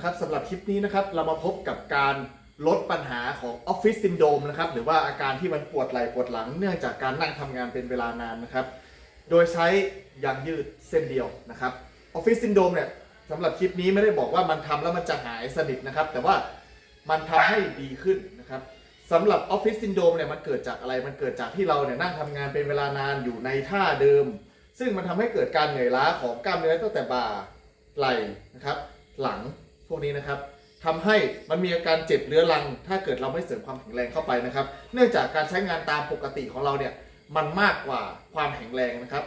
นะครับสำหรับคลิปนี้นะครับเรามาพบกับการลดปัญหาของออฟฟิศซินโดมนะครับหรือว่าอาการที่มันปวดไหล่ปวดหลัง เนื่องจากการนั่งทำงานเป็นเวลานานนะครับ โดยใช้ยางยืดเส้นเดียวนะครับออฟฟิศซินโดมเนี่ยสำหรับคลิปนี้ไม่ได้บอกว่ามันทำแล้วมันจะหายสนิทนะครับ แต่ว่ามันทำให้ดีขึ้นนะครับสำหรับออฟฟิศซินโดมเนี่ยมันเกิดจากอะไรมันเกิดจากที่เราเนี่ยนั่งทำงานเป็นเวลานานอยู่ในท่าเดิม ซึ่งมันทำให้เกิดการเหนื่อยล้าของกล้ามเนื้อตั้งแต่บ่าไหล่นะครับหลัง พวกนี้นะครับทำให้มันมีอาการเจ็บเรื้อรัง ถ้าเกิดเราไม่เสริมความแข็งแรงเข้าไปนะครับ เนื่องจากการใช้งานตามปกติของเราเนี่ยมันมากกว่าความแข็งแรงนะครับ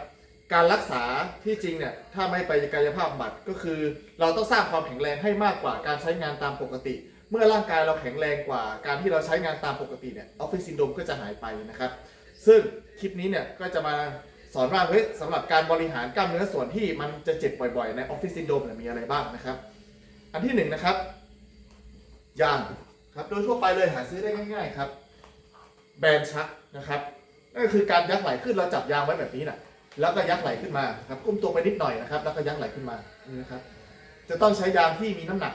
การรักษาที่จริงเนี่ยถ้าไม่ไปกายภาพบำบัดก็คือ เราต้องสร้างความแข็งแรงให้มากกว่าการใช้งานตามปกติ เมื่อร่างกายเราแข็งแรงกว่า การที่เราใช้งานตามปกติเนี่ยออฟฟิศซินโดมก็จะหายไปนะครับ ซึ่งคลิปนี้เนี่ยก็จะมาสอนว่าเฮ้ยสำหรับการบริหารกล้ามเนื้อส่วนที่มันจะเจ็บบ่อยๆ ในออฟฟิศซินโดมเนี่ยมีอะไรบ้างนะครับ อันที่หนึ่งนะครับยางครับโดยทั่วไปเลยหาซื้อได้ง่าย ๆครับ แบรนด์ชักนะครับนั่นก็คือการยักไหลขึ้นเราจับยางไว้แบบนี้นะแล้วก็ยักไหลขึ้นมาครับก้มตัวไปนิดหน่อยนะครับ แล้วก็ยักไหลขึ้นมานี่นะครับ จะต้องใช้ยางที่มีน้ำหนัก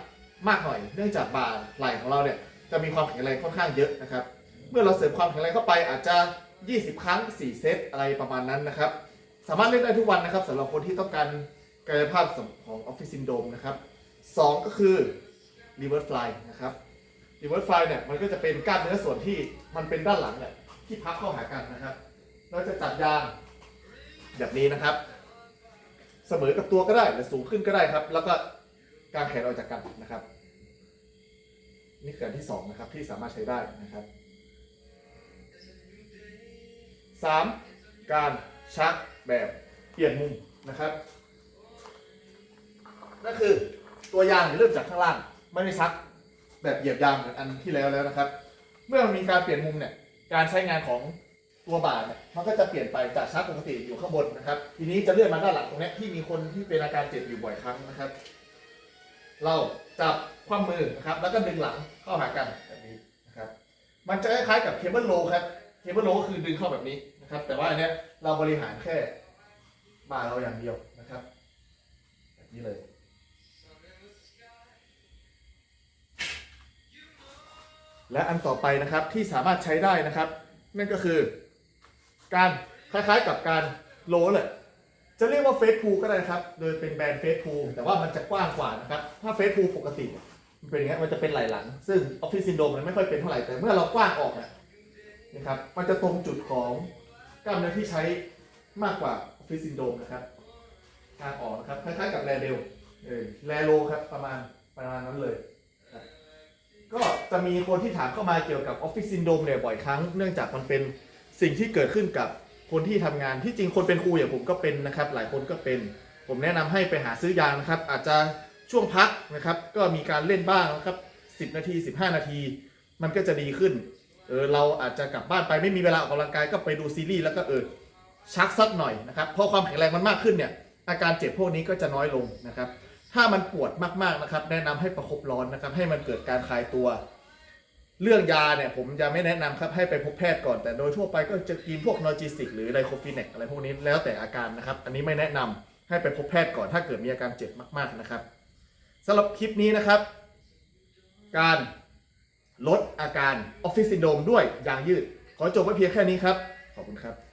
มากหน่อยเนื่องจากบ่าไหล่ของเราเนี่ยจะมีความแข็งแรงค่อนข้างเยอะนะครับ เมื่อเราเสริมความแข็งแรงเข้าไปอาจจะ 20 ครั้ง 4 เซตอะไรประมาณนั้นนะครับ สามารถเล่นได้ทุกวันนะครับสำหรับคนที่ต้องการกายภาพของออฟฟิศซินโดมนะครับ สองก็คือ reverse fly นะครับ reverse fly เนี่ยมันก็จะเป็นกล้ามเนื้อส่วนที่มันเป็นด้านหลังเนี่ยที่พับเข้าหากันนะครับ เราจะจับยางแบบนี้นะครับ เสมอกับตัวก็ได้หรือสูงขึ้นก็ได้ครับ แล้วก็กางแขนออกจากกันนะครับ นี่คืออันที่สองนะครับที่สามารถใช้ได้นะครับสามการชักแบบเปลี่ยนมุมนะครับนั่นคือ ตัวยางเริ่มจากข้างล่าง ไม่ได้ชักแบบเหยียบยางเหมือนอันที่แล้วแล้วนะครับ เมื่อมีการเปลี่ยนมุมเนี่ยการใช้งานของตัวบ่าเนี่ยมันก็จะเปลี่ยนไปจากชักปกติอยู่ข้างบนนะครับ ทีนี้จะเลื่อนมาด้านหลังตรงนี้ที่มีคนที่เป็นอาการเจ็บอยู่บ่อยครั้งนะครับ เราจับคว่ำมือนะครับ แล้วก็ดึงหลังเข้าหากันแบบนี้นะครับ มันจะคล้ายๆกับเคเบิลโลครับเคเบิลโลก็คือดึงเข้าแบบนี้นะครับ แต่ว่าอันเนี้ยเราบริหารแค่บ่าเราอย่างเดียวนะครับแบบนี้เลย และอันต่อไปนะครับที่สามารถใช้ได้นะครับ นั่นก็คือ การคล้ายๆกับการโลเลยจะเรียกว่าเฟสพูก็ได้นะครับ โดยเป็นแบรนด์เฟสพูแต่ว่ามันจะกว้างกว่านะครับ ถ้าเฟสพูปกติ มันเป็นอย่างเงี้ยมันจะเป็นไหลหลัง ซึ่งออฟฟิศซินโดรมมันไม่ค่อยเป็นเท่าไหร่แต่เมื่อเรากว้างออกนี่ยนะครับ มันจะตรงจุดของกล้ามเนื้อที่ใช้มากกว่าออฟฟิศซินโดรมนะครับทางออกนะครับคล้ายๆกับแรเดลเออแรโลครับประมาณประมาณนั้นเลย ก็จะมีคนที่ถามเข้ามาเกี่ยวกับออฟฟิศซินโดมเนี่ยบ่อยครั้ง เนื่องจากมันเป็นสิ่งที่เกิดขึ้นกับคนที่ทำงานที่จริงคนเป็นครูอย่างผมก็เป็นนะครับ หลายคนก็เป็น ผมแนะนำให้ไปหาซื้อยางนะครับ อาจจะช่วงพักนะครับ ก็มีการเล่นบ้างนะครับ 10 นาที 15 นาที มันก็จะดีขึ้นเออเราอาจจะกลับบ้านไปไม่มีเวลาออกกำลังกายก็ไปดูซีรีส์แล้วก็เออชักสักหน่อยนะครับพอความแข็งแรงมันมากขึ้นเนี่ยอาการเจ็บพวกนี้ก็จะน้อยลงนะครับ ถ้ามันปวดมากๆนะครับ แนะนำให้ประคบร้อนนะครับ ให้มันเกิดการคลายตัว เรื่องยาเนี่ยผมจะไม่แนะนำครับให้ไปพบแพทย์ก่อนแต่โดยทั่วไปก็จะกินพวกนอร์จิสิกหรือไดโคฟินเนกอะไรพวกนี้แล้วแต่อาการนะครับ อันนี้ไม่แนะนำให้ไปพบแพทย์ก่อนถ้าเกิดมีอาการเจ็บมากๆนะครับสำหรับคลิปนี้นะครับ การลดอาการออฟฟิศซินโดมด้วยยางยืด ขอจบไว้เพียงแค่นี้ครับ ขอบคุณครับ